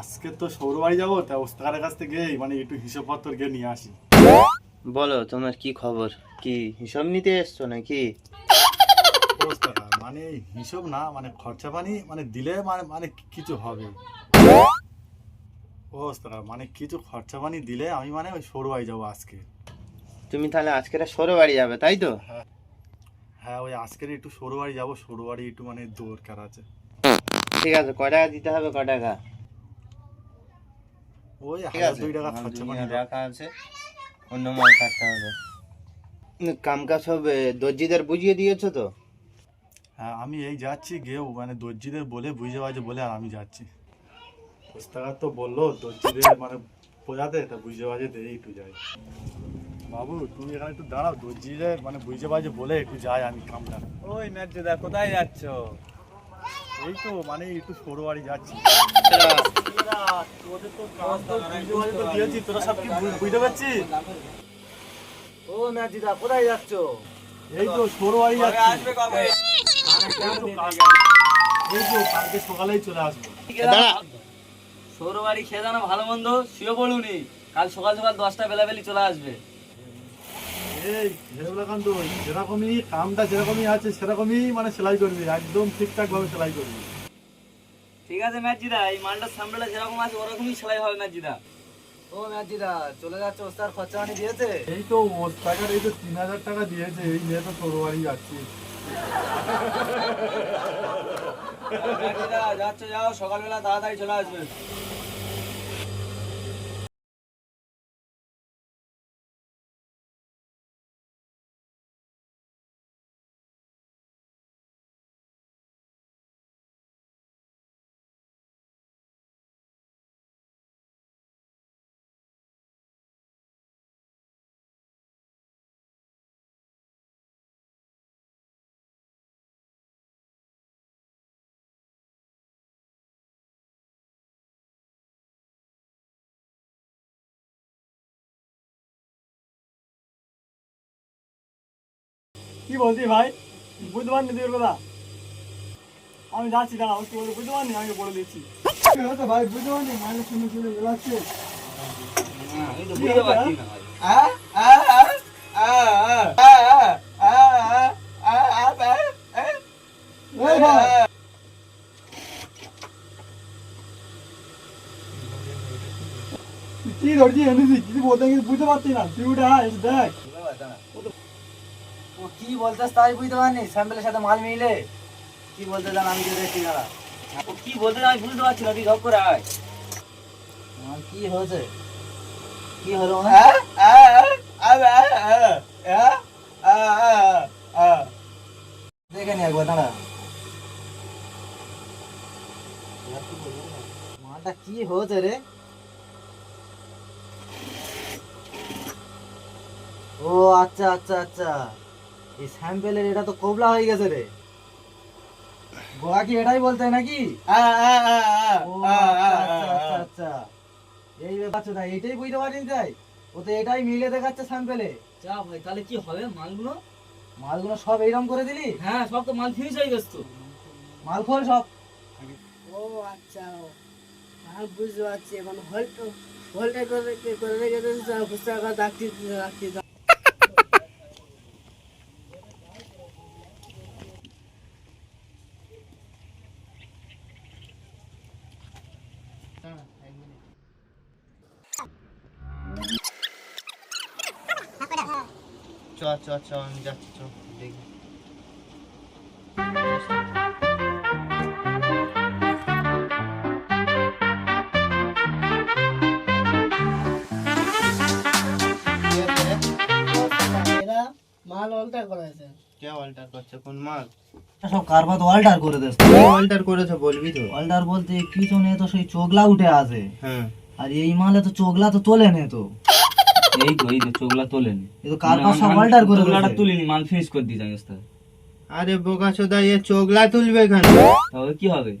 আজকে তো সৌর বাড়ি যাব তা ওস্তাকারের কাছ থেকে মানে একটু হিসাবপত্র গিয়ে নিয়ে আসি। বলো তোমার কি খবর? কি হিসাব নিতে এসছো নাকি? মানে হিসাব না মানে খরচা পানি মানে দিলে মানে মানে কিছু হবে। ও মানে কিছু খরচা পানি দিলে আমি মানে ওই সৌর বাড়ি যাব আজকে। তুমি তাহলে আজকে সরে বাড়ি যাবে তাই তো? হ্যাঁ। ওই আজকের একটু সৌর বাড়ি যাব সৌর বাড়ি একটু মানে দরকার আছে। ঠিক আছে ক টাকা দিতে হবে ক টাকা? ওই দুই টাকা খরচা রাখা আছে অন্য মাল কাটতে হবে। কাম কাজ এ, দর্জিদের বুঝিয়ে দিয়েছ তো? হ্যাঁ আমি এই যাচ্ছি গিয়েও মানে দর্জিদের বলে বুঝে বাজে বলে আর আমি যাচ্ছি। তো বলল দর্জিদের মানে বোঝাতে তা বুঝে বাজে দিয়ে একটু যাই। বাবু তুমি এখানে একটু দাঁড়াও দর্জিদের মানে বুঝে বাজে বলে একটু যাই আমি কামটা। ওই ম্যাচদা কোথায় যাচ্ছ? এই তো মানে একটু সরু বাড়ি যাচ্ছি। ও ম্যাচদা কোথায় যাচ্ছ এই তো সরু বাড়ি আসবে কবে এই তো কাল- এই তো কালকে সকালেই চলে আসব সৌর বাড়ি খেয়ে জানো ভালো মন্দ। শুয়ে পড়ুনি। কাল সকাল সকাল দশটা বেলাবেলি চলে আসবে। এই যেরকমই কামটা যেরকমই আছে সেরকমই মানে সেলাই করবি একদম ঠিকঠাক ভাবে সেলাই করবি। ঠিক আছে ম্যাজিদা এই মালটার সামনেটা যেরকম আছে ওরকমই সেলাই হবে ম্যাজিদা ও ম্যাজিদা চলে যাচ্ছে ওস্তার খরচা আনি দিয়েছে? এই তো ওস্তাকার এই তো তিন হাজার টাকা দিয়েছে এই নিয়ে তো তোর বাড়ি যাচ্ছি। ম্যাজিদা যাচ্ছ যাও সকালবেলা তাড়াতাড়ি চলে আসবে। কি বলছি ভাই বুঝতে পারিনি তুই কথা আমি যাচ্ছি দাঁড়া কি বলে বুঝতে পারিনি আমি বলে দিচ্ছি ভাই বুঝতে পারিনি মাইনে শুনে শুনে বেরোচ্ছে আমি তো বুঝতে পারছি না ভাই। কি ধরছি এনেছি কিছু বলতে কিছু বুঝতে পারছি না তুই উঠে আয়, এসে দেখ ও কি বলতেছ তাই বুঝতে পারিনি? স্যাম্পেলের সাথে মাল মিলে? কি বলতে জান আমি যে দেখছি দাঁড়া। ও কি বলতে আমি বুঝতে পারছি না তুই ধপ করে আয়। মাল কি হয়েছে? কি হলো দেখে নি একবার দাঁড়া। মালটা কি হয়েছে রে? ও আচ্ছা আচ্ছা আচ্ছা। এই স্যাম্পেলের এটা তো কোবলা হয়ে গেছে রে। গোয়া কি এটাই বলতে নাকি? আচ্ছা আচ্ছা আচ্ছা আচ্ছা। এই ব্যাপার না এটাই বুঝতে পারিনি তাই। ও তো এটাই মিলে দেখাচ্ছে স্যাম্পেলে। যা ভাই তাহলে কি হবে মালগুলো? মালগুলো সব এইরকম করে দিলি? হ্যাঁ সব তো মাল ফিনিশ হয়ে গেছে তো। মাল খোল সব। ও আচ্ছা আমি বুঝতে পারছি এখন হল্ট হল্টে করে করে রেখে দিয়েছে বুঝতে পারছি ডাকছি চ চ চ আমি যাচ্ছি চ দেখি। মাল অল্টার করেছে কে অল্টার করছে? কোন মাল? সব কারবাত অল্টার করে অল্টার করেছে বলবি তো? অল্টার বলতে পিছনে তো সেই চোগলা উঠে আছে। হ্যাঁ। আর এই মালে তো চোগলা তো তোলে নে তো। এই তো এই তো তোলেনি। তো করে চোগলাটা তুলিনি মাল ফিনিশ করে দিয়ে যাই ওস্তাদ আরে বোকা চোদা এ তুলবে কেন তাহলে কি হবে?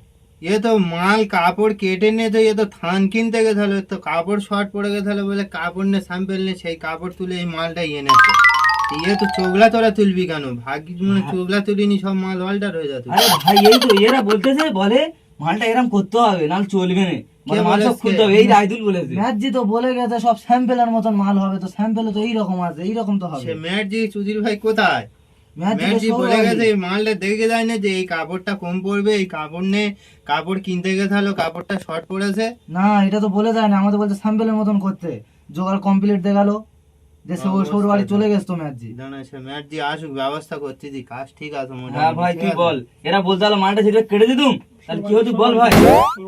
এ তো মাল কাপড় কেটে নিয়ে তো এ তো থান কিনতে গেছে তাহলে তো কাপড় শর্ট পড়ে গেছে তাহলে বলে কাপড় নিয়ে স্যাম্পেল নিয়ে সেই কাপড় তুলে এই মালটা এনেছে ইয়ে তো। চোগলা তোরা তুলবি কেন? ভাগ্যিস মানে হয় চোগলা তুলিনি সব মাল অল্টার হয়ে যেত আরে ভাই এই তো এরা বলতেছে বলে মালটা এরকম করতে হবে নাহলে চলবে না। মানে মাল বলেছে? সব খুলতে হবে এই রাইদুল বলেছে। ম্যাচজি তো বলে গেছে সব স্যাম্পেলের মতন মাল হবে তো স্যাম্পেলে তো এইরকম আছে এইরকম তো হবে। ম্যাটজি চুদির ভাই কোথায়? ম্যাটজি বলে গেছে এই মালটা দেখে যায় না যে এই কাপড়টা কম পড়বে এই কাপড় নে কাপড় কিনতে গেছে হলো কাপড়টা শর্ট পড়েছে। না এটা তো বলে যায় না আমাদের বলছে স্যাম্পেলের মতন করতে। জোগাড় কমপ্লিট দেখাল। যে সৌর বাড়ি চলে গেছে তো ম্যাচজি। সে আসুক ব্যবস্থা করতেছি কাজ ঠিক আছে মোটামুটি, হ্যাঁ। ভাই তুই বল এরা বলতে মালটা সেটা কেটে দিতুম? তাহলে কি হতো বল ভাই।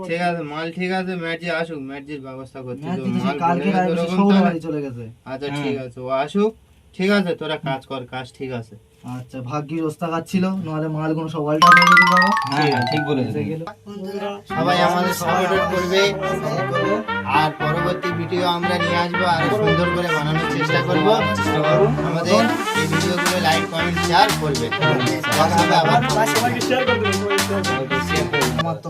ঠিক আছে মাল ঠিক আছে ম্যাটজি আসুক ম্যাটজির ব্যবস্থা করতেছি তো মাল কালকে রাতে সৌর বাড়ি চলে গেছে। আচ্ছা ঠিক আছে ও আসুক। ঠিক আছে তোরা কাজ কর কাজ ঠিক আছে। আচ্ছা ভাগ্যির ওস্তা খাচ্ছিল নাহলে মালগুলো সব অল্টা হয়ে যেত বাবা। হ্যাঁ হ্যাঁ, ঠিক বলেছে সবাই আমাদের সাপোর্ট করবে। আর পরবর্তী ভিডিও আমরা নিয়ে আসব আর সুন্দর করে বানানোর চেষ্টা করব। আমাদের এই ভিডিওগুলো লাইক কমেন্ট শেয়ার করবে। আবার আমার তো